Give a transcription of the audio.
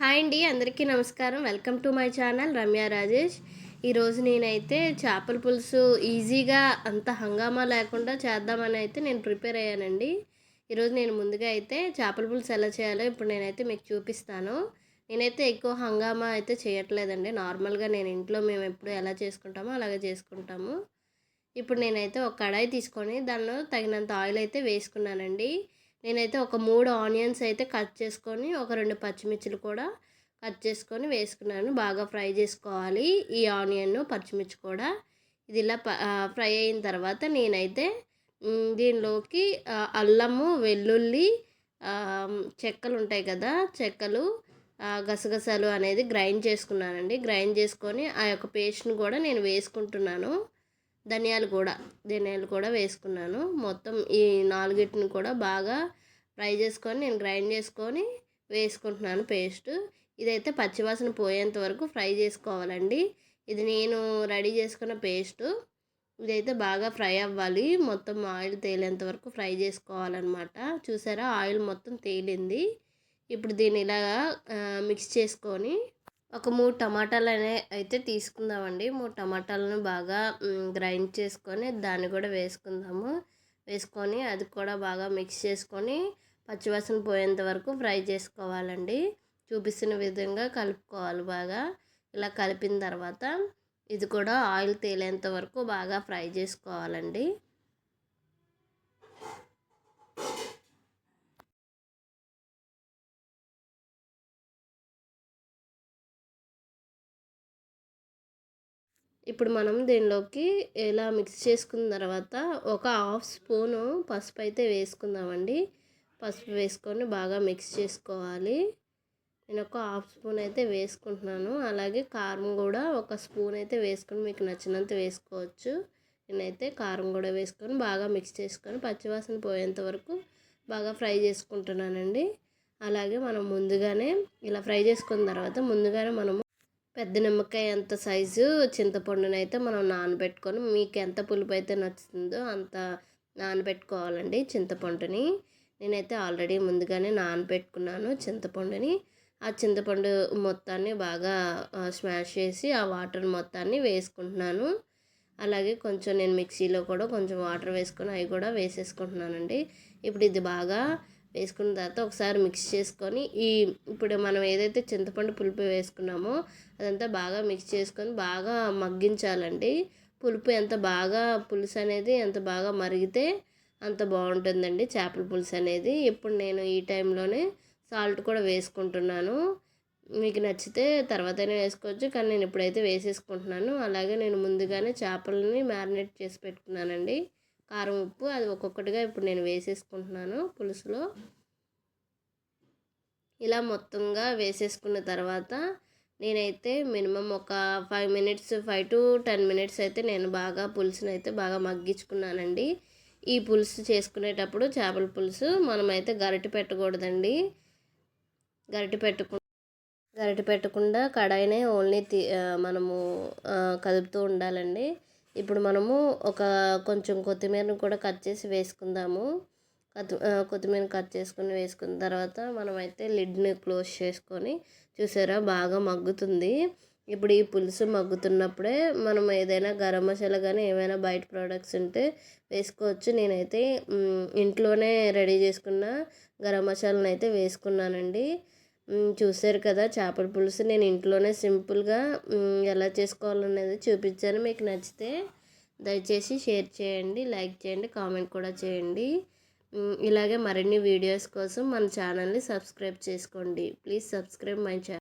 Hi అండి అందరికీ నమస్కారం. Welcome to my channel Ramya Rajesh. ఈరోజు నేనైతే చేపల పులుసు ఈజీగా అంత హంగామా లేకుండా చేద్దామని అయితే నేను ప్రిపేర్ అయ్యానండి. ఈరోజు నేను ముందుగా అయితే చేపల పులుసు ఎలా చేయాలో ఇప్పుడు నేనైతే మీకు చూపిస్తాను. నేనైతే ఎక్కువ హంగామా అయితే చేయట్లేదండి. నార్మల్గా నేను ఇంట్లో మేము ఎప్పుడు ఎలా చేసుకుంటామో అలాగే చేసుకుంటాము. ఇప్పుడు నేనైతే ఒక కడాయి తీసుకొని దానిలో తగినంత ఆయిల్ అయితే వేసుకున్నానండి. నేనైతే ఒక మూడు ఆనియన్స్ అయితే కట్ చేసుకొని ఒక రెండు పచ్చిమిర్చిలు కూడా కట్ చేసుకొని వేసుకున్నాను. బాగా ఫ్రై చేసుకోవాలి ఈ ఆనియన్ పచ్చిమిర్చి కూడా. ఇది ఇలా ఫ్రై అయిన తర్వాత నేనైతే దీనిలోకి అల్లము వెల్లుల్లి చెక్కలు ఉంటాయి కదా చెక్కలు గసగసాలు అనేది గ్రైండ్ చేసుకున్నానండి. గ్రైండ్ చేసుకొని ఆ యొక్క పేస్ట్ని కూడా నేను వేసుకుంటున్నాను. ధనియాలు కూడా ధనియాలు కూడా వేసుకున్నాను. మొత్తం ఈ నాలుగిటిని కూడా బాగా ఫ్రై చేసుకొని నేను గ్రైండ్ చేసుకొని వేసుకుంటున్నాను పేస్ట్. ఇదైతే పచ్చివాసన పోయేంత వరకు ఫ్రై చేసుకోవాలండి. ఇది నేను రెడీ చేసుకున్న పేస్ట్. ఇదైతే బాగా ఫ్రై అవ్వాలి. మొత్తం ఆయిల్ తేలేంత వరకు ఫ్రై చేసుకోవాలన్నమాట. చూసారా? ఆయిల్ మొత్తం తేలింది. ఇప్పుడు దీన్ని ఇలాగా మిక్స్ చేసుకొని ఒక మూడు టమాటాలు అనే అయితే తీసుకుందామండి. మూడు టమాటాలను బాగా గ్రైండ్ చేసుకొని దాన్ని కూడా వేసుకుందాము. వేసుకొని అది కూడా బాగా మిక్స్ చేసుకొని పచ్చివాసన పోయేంత వరకు ఫ్రై చేసుకోవాలండి. చూపిస్తున్న విధంగా కలుపుకోవాలి బాగా. ఇలా కలిపిన తర్వాత ఇది కూడా ఆయిల్ తేలేంత వరకు బాగా ఫ్రై చేసుకోవాలండి. ఇప్పుడు మనం దీనిలోకి ఇలా మిక్స్ చేసుకున్న తర్వాత ఒక హాఫ్ స్పూను పసుపు అయితే వేసుకుందామండి. పసుపు వేసుకొని బాగా మిక్స్ చేసుకోవాలి. నేను ఒక హాఫ్ స్పూన్ అయితే వేసుకుంటున్నాను. అలాగే కారం కూడా ఒక స్పూన్ అయితే వేసుకొని మీకు నచ్చినంత వేసుకోవచ్చు. నేనైతే కారం కూడా వేసుకొని బాగా మిక్స్ చేసుకొని పచ్చివాసన పోయేంత వరకు బాగా ఫ్రై చేసుకుంటున్నానండి. అలాగే మనం ముందుగానే ఇలా ఫ్రై చేసుకున్న తర్వాత ముందుగానే మనము పెద్ద నిమ్మకాయ ఎంత సైజు చింతపండునైతే మనం నానబెట్టుకొని మీకు ఎంత పులుపు అయితే నచ్చుతుందో అంత నానబెట్టుకోవాలండి చింతపండుని. నేనైతే ఆల్రెడీ ముందుగానే నానబెట్టుకున్నాను చింతపండుని. ఆ చింతపండు మొత్తాన్ని బాగా స్మాష్ చేసి ఆ వాటర్ మొత్తాన్ని వేసుకుంటున్నాను. అలాగే కొంచెం నేను మిక్సీలో కూడా కొంచెం వాటర్ వేసుకొని అవి కూడా వేసేసుకుంటున్నానండి. ఇప్పుడు ఇది బాగా వేసుకున్న తర్వాత ఒకసారి మిక్స్ చేసుకొని ఈ ఇప్పుడు మనం ఏదైతే చింతపండు పులుపు వేసుకున్నామో అదంతా బాగా మిక్స్ చేసుకొని బాగా మగ్గించాలండి. పులుపు ఎంత బాగా పులుసు అనేది ఎంత బాగా మరిగితే అంత బాగుంటుందండి చేపల పులుసు అనేది. ఇప్పుడు నేను ఈ టైంలోనే సాల్ట్ కూడా వేసుకుంటున్నాను. మీకు నచ్చితే తర్వాతనే వేసుకోవచ్చు కానీ నేను ఇప్పుడైతే వేసేసుకుంటున్నాను. అలాగే నేను ముందుగానే చేపలని మ్యారినేట్ చేసి పెట్టుకున్నానండి. కారం ఉప్పు అది ఒక్కొక్కటిగా ఇప్పుడు నేను వేసేసుకుంటున్నాను పులుసులో. ఇలా మొత్తంగా వేసేసుకున్న తర్వాత నేనైతే మినిమం ఒక five minutes five to ten minutes అయితే నేను బాగా పులుసుని అయితే బాగా మగ్గించుకున్నానండి. ఈ పులుసు చేసుకునేటప్పుడు చేపల పులుసు మనమైతే గరిటె పెట్టకూడదండి. గరిటె పెట్టుకు గరిటె పెట్టకుండా కడాయినే ఓన్లీ మనము కదుపుతూ ఉండాలండి. ఇప్పుడు మనము ఒక కొంచెం కొత్తిమీరను కూడా కట్ చేసి వేసుకుందాము. కొత్తిమీర కట్ చేసుకుని వేసుకున్న తర్వాత మనమైతే లిడ్ని క్లోజ్ చేసుకొని చూసారా బాగా మగ్గుతుంది. ఇప్పుడు ఈ పులుసు మగ్గుతున్నప్పుడే మనం ఏదైనా గరం మసాలా కానీ ఏమైనా బయట ప్రోడక్ట్స్ ఉంటే వేసుకోవచ్చు. నేనైతే ఇంట్లోనే రెడీ చేసుకున్న గరం మసాలాను అయితే వేసుకున్నానండి. చూశారు కదా చేపల పులుసు. నేను ఇంట్లోనే సింపుల్గా ఎలా చేసుకోవాలనేది చూపించాను. మీకు నచ్చితే దయచేసి షేర్ చేయండి లైక్ చేయండి కామెంట్ కూడా చేయండి. ఇలాగే మరిన్ని వీడియోస్ కోసం మన ఛానల్ని సబ్స్క్రైబ్ చేసుకోండి. Please subscribe my channel